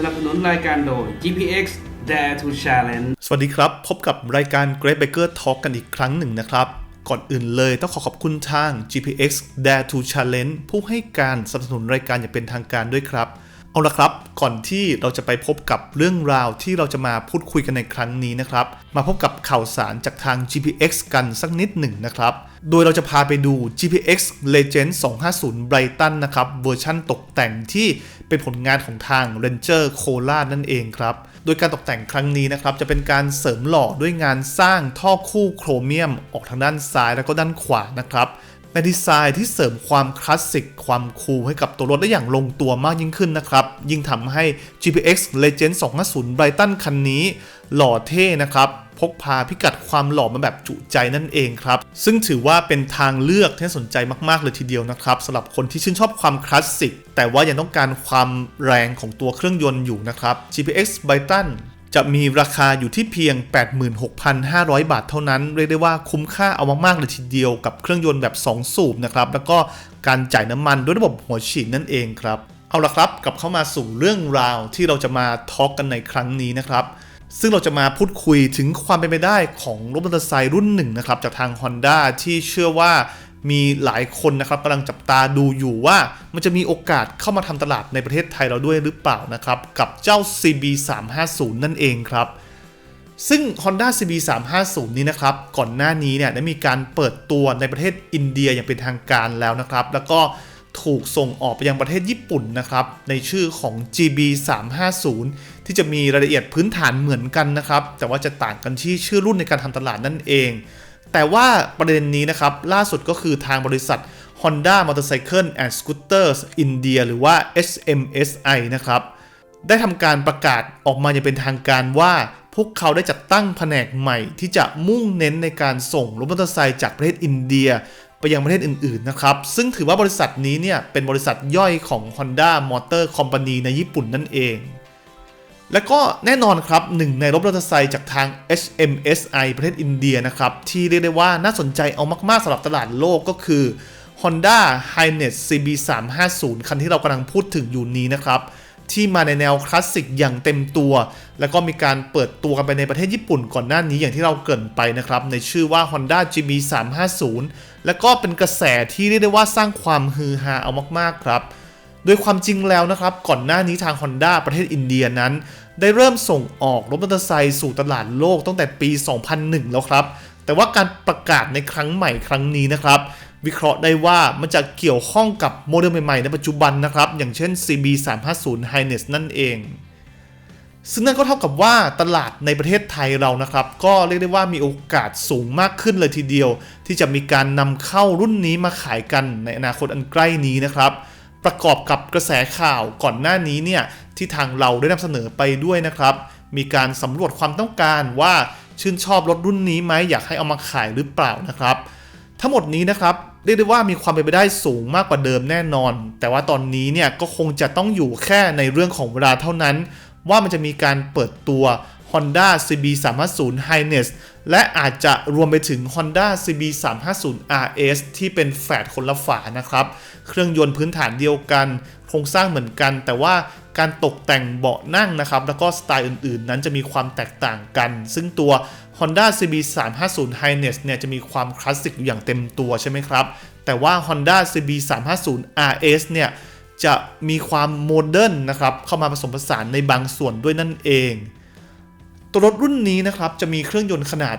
สนับสนุนรายการโดย GPX Dare to Challenge สวัสดีครับ พบกับรายการ Great Baker Talk กันอีกครั้งหนึ่งนะครับ ก่อนอื่นเลยต้องขอขอบคุณทาง GPX Dare to Challenge ผู้ให้การสนับสนุนรายการอย่างเป็นทางการด้วยครับ เอาละครับ ก่อนที่เราจะไปพบกับเรื่องราวที่เราจะมาพูดคุยกันในครั้งนี้นะครับ มาพบกับข่าวสารจากทาง GPX กันสักนิดหนึ่งนะครับ โดยเราจะพาไปดู GPX Legend 250 Brighton นะครับเวอร์ชั่นตกแต่งที่เป็นผลงานของทาง Ranger c o l a นั่นเองครับ โดยการตกแต่งครั้งนี้นะครับ จะเป็นการเสริมหล่อด้วยงานสร้างท่อคู่โครเมียมออกทางด้านซ้ายแล้วก็ด้านขวานะครับ ในดีไซน์ที่เสริมความคลาสสิกความคูลให้กับตัวรถได้อย่างลงตัวมากยิ่งขึ้นนะครับ ยิ่งทำให้ GPX Legend 250 Brighton คันนี้ หล่อเท่นะครับพกพาพิกัดความหล่อมาแบบจุใจนั่นเองครับ ซึ่งถือว่าเป็นทางเลือกที่น่าสนใจมากๆเลยทีเดียวนะครับสำหรับคนที่ชื่นชอบความคลาสสิกแต่ว่ายังต้องการความแรงของตัวเครื่องยนต์อยู่นะครับ GPX Brighton จะมีราคาอยู่ที่เพียง 86,500 บาทเท่านั้น เรียกได้ว่าคุ้มค่าเอามากๆเลยทีเดียวกับเครื่องยนต์แบบ 2 สูบนะครับ แล้วก็การจ่ายน้ำมันด้วยระบบหัวฉีดนั่นเองครับ เอาละครับกลับเข้ามาสู่เรื่องราวที่เราจะมาทอล์กกันในครั้งนี้นะครับ ซึ่งเราจะมาพูดคุยถึงความเป็นไปได้ของรถมอเตอร์ไซค์รุ่นหนึ่งนะครับจากทาง Honda ที่เชื่อว่า มีหลายคนนะครับกำลังจับตาดูอยู่ว่ามันจะมีโอกาสเข้ามาทำตลาดในประเทศไทยเราด้วยหรือเปล่านะครับ กับเจ้า CB 3 5 0 นั่นเองครับ ซึ่ง Honda CB 3 5 0 นี้นะครับ ก่อนหน้านี้เนี่ยได้มีการเปิดตัวในประเทศอินเดียอย่างเป็นทางการแล้วนะครับ แล้วก็ถูกส่งออกไปยังประเทศญี่ปุ่นนะครับ ในชื่อของ GB 350ที่จะมีรายละเอียดพื้นฐานเหมือนกันนะครับ แต่ว่าจะต่างกันที่ชื่อรุ่นในการทำตลาดนั่นเอง แต่ว่าประเด็นนี้นะครับ ล่าสุดก็คือทางบริษัท Honda Motorcycle and Scooters India หรือว่า HMSI นะครับ ได้ทำการประกาศออกมาอย่างเป็นทางการว่า พวกเขาได้จัดตั้งแผนกใหม่ ที่จะมุ่งเน้นในการส่งรถมอเตอร์ไซค์จากประเทศอินเดีย ไปยังประเทศอื่น ๆ นะครับ ซึ่งถือว่าบริษัทนี้เนี่ยเป็นบริษัทย่อยของ Honda Motor Company ในญี่ปุ่นนั่นเอง และก็แน่นอนครับหนึ่งในรถมอเตอร์ไซค์จากทาง HMSI ประเทศอินเดียนะครับ ที่เรียกได้ว่าน่าสนใจเอามากๆสำหรับตลาดโลกก็คือ Honda Hiace CB 350คันที่เรากำลังพูดถึงอยู่นี้นะครับ ที่มาในแนวคลาสสิกอย่างเต็มตัว แล้วก็มีการเปิดตัวกันไปในประเทศญี่ปุ่นก่อนหน้านี้อย่างที่เราเกริ่นไปนะครับ ในชื่อว่า Honda GB 350แล้วก็เป็นกระแสที่เรียกได้ว่าสร้างความฮือฮาเอามากๆครับ โดยความจริงแล้วนะครับ ก่อนหน้านี้ทาง Honda ประเทศอินเดียนั้น ได้เริ่มส่งออกรถมอเตอร์ไซค์สู่ตลาดโลกตั้งแต่ปี 2001 แล้วครับ แต่ว่าการประกาศในครั้งใหม่ครั้งนี้นะครับ วิเคราะห์ได้ว่ามันจะเกี่ยวข้องกับโมเดลใหม่ๆ ในปัจจุบันนะครับ อย่างเช่น CB 350 Highness นั่นเองซึ่งนั่นก็เท่ากับว่าตลาดในประเทศไทยเรานะครับ ก็เรียกได้ว่ามีโอกาสสูงมากขึ้นเลยทีเดียว ที่จะมีการนำเข้ารุ่นนี้มาขายกันในอนาคตอันใกล้นี้นะครับ ประกอบกับกระแสข่าวก่อนหน้านี้เนี่ยที่ทางเราได้นำเสนอไปด้วยนะครับ มีการสำรวจความต้องการว่าชื่นชอบรถรุ่นนี้ไหมอยากให้เอามาขายหรือเปล่านะครับ ทั้งหมดนี้นะครับเรียกได้ว่ามีความเป็นไปได้สูงมากกว่าเดิมแน่นอน แต่ว่าตอนนี้เนี่ยก็คงจะต้องอยู่แค่ในเรื่องของเวลาเท่านั้น ว่ามันจะมีการเปิดตัว Honda CB 350 Highness และอาจจะรวมไปถึง Honda CB 350 RS ที่เป็นแฝดคนละฝานะครับ เครื่องยนต์พื้นฐานเดียวกัน โครงสร้างเหมือนกัน แต่ว่าการตกแต่งเบาะนั่งนะครับ แล้วก็สไตล์อื่นๆ นั้นจะมีความแตกต่างกัน ซึ่งตัว Honda CB 350 Highness เนี่ยจะมีความคลาสสิกอย่างเต็มตัวใช่ไหมครับ แต่ว่า Honda CB 350 RS เนี่ยจะมีความโมเดิร์นนะครับ เข้ามาผสมผสานในบางส่วนด้วยนั่นเอง ตัวรถรุ่นนี้นะครับจะมีเครื่องยนต์ขนาด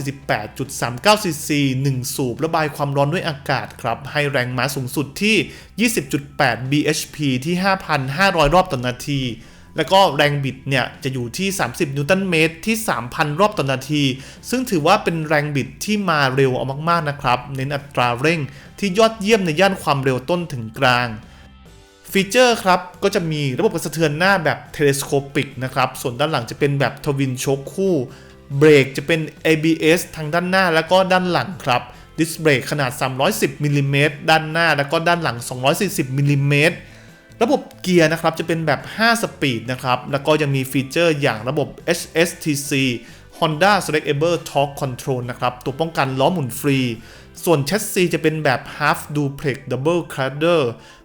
348.39 ซีซี1สูบระบายความร้อนด้วยอากาศครับ ให้แรงม้าสูงสุดที่ 20.8 bhp ที่ 5,500 รอบต่อนาที แล้วก็แรงบิดเนี่ยจะอยู่ที่ 30 นิวตันเมตรที่ 3,000 รอบต่อนาที ซึ่งถือว่าเป็นแรงบิดที่มาเร็วเอามากๆนะครับ เน้นอัตราเร่งที่ยอดเยี่ยมในย่านความเร็วต้นถึงกลาง ฟีเจอร์ครับ ก็จะมีระบบกระสะเทือนหน้าแบบเทเลสโคปิกนะครับ ส่วนด้านหลังจะเป็นแบบทวินโชคคู่ เบรกจะเป็น ABS ทั้งด้านหน้าแล้วก็ด้านหลังครับ ดิสเบรกขนาด 310มิลลิเมตรด้านหน้าแล้วก็ด้านหลัง 240มิลลิเมตรระบบเกียร์นะครับจะเป็นแบบ 5 สปีดนะครับ แล้วก็ยังมีฟีเจอร์อย่างระบบ HSTC Honda Selectable Torque Control นะครับ ตัวป้องกันล้อหมุนฟรี ส่วนแชสซีจะเป็นแบบ half duplex double cluster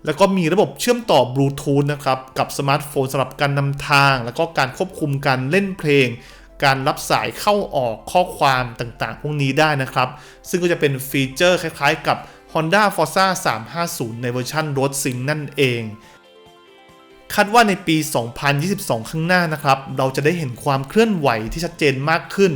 แล้วก็มีระบบเชื่อมต่อบลูทูธนะครับ กับสมาร์ทโฟนสำหรับการนำทาง แล้วก็การควบคุมการเล่นเพลง การรับสายเข้าออกข้อความต่างๆ พวกนี้ได้นะครับ ซึ่งก็จะเป็นฟีเจอร์คล้ายๆกับ Honda Forza 350 ในเวอร์ชัน Road Sync นั่นเองคาดว่าในปี 2022 ข้างหน้านะครับ เราจะได้เห็นความเคลื่อนไหวที่ชัดเจนมากขึ้น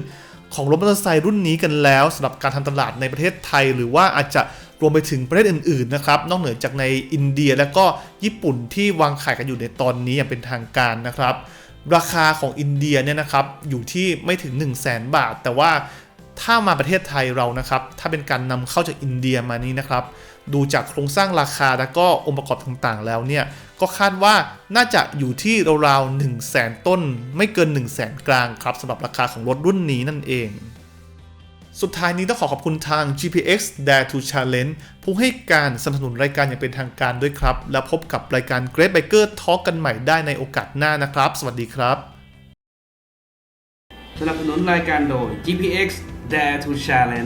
ของรถมอเตอร์ไซค์รุ่นนี้กันแล้วสำหรับการทำตลาดในประเทศไทย หรือว่าอาจจะรวมไปถึงประเทศอื่นๆนะครับนอกเหนือจากในอินเดียและก็ญี่ปุ่นที่วางขายกันอยู่ในตอนนี้อย่างเป็นทางการนะครับ ราคาของอินเดียเนี่ยนะครับอยู่ที่ไม่ถึง 1 0 0 0 0แบาท แต่ว่าถ้ามาประเทศไทยเรานะครับ ถ้าเป็นการนำเข้าจากอินเดียมานี้นะครับ ดูจากโครงสร้างราคาและก็องค์ประกอบต่างๆ แล้วเนี่ย ก็คาดว่าน่าจะอยู่ที่ราวๆ1 0 0 0 0แสนต้น ไม่เกิน 1 0 0 0 0แสนกลางครับสำหรับราคาของรถรุ่นนี้นั่นเอง สุดท้ายนี้ต้องขอขอบคุณทาง GPX Dare to Challenge ผู้ให้การสนับสนุนรายการอย่างเป็นทางการด้วยครับ แล้วพบกับรายการ Great Biker Talk กันใหม่ได้ในโอกาสหน้านะครับ สวัสดีครับสนับสนุนรายการโดย GPX Dare to Challenge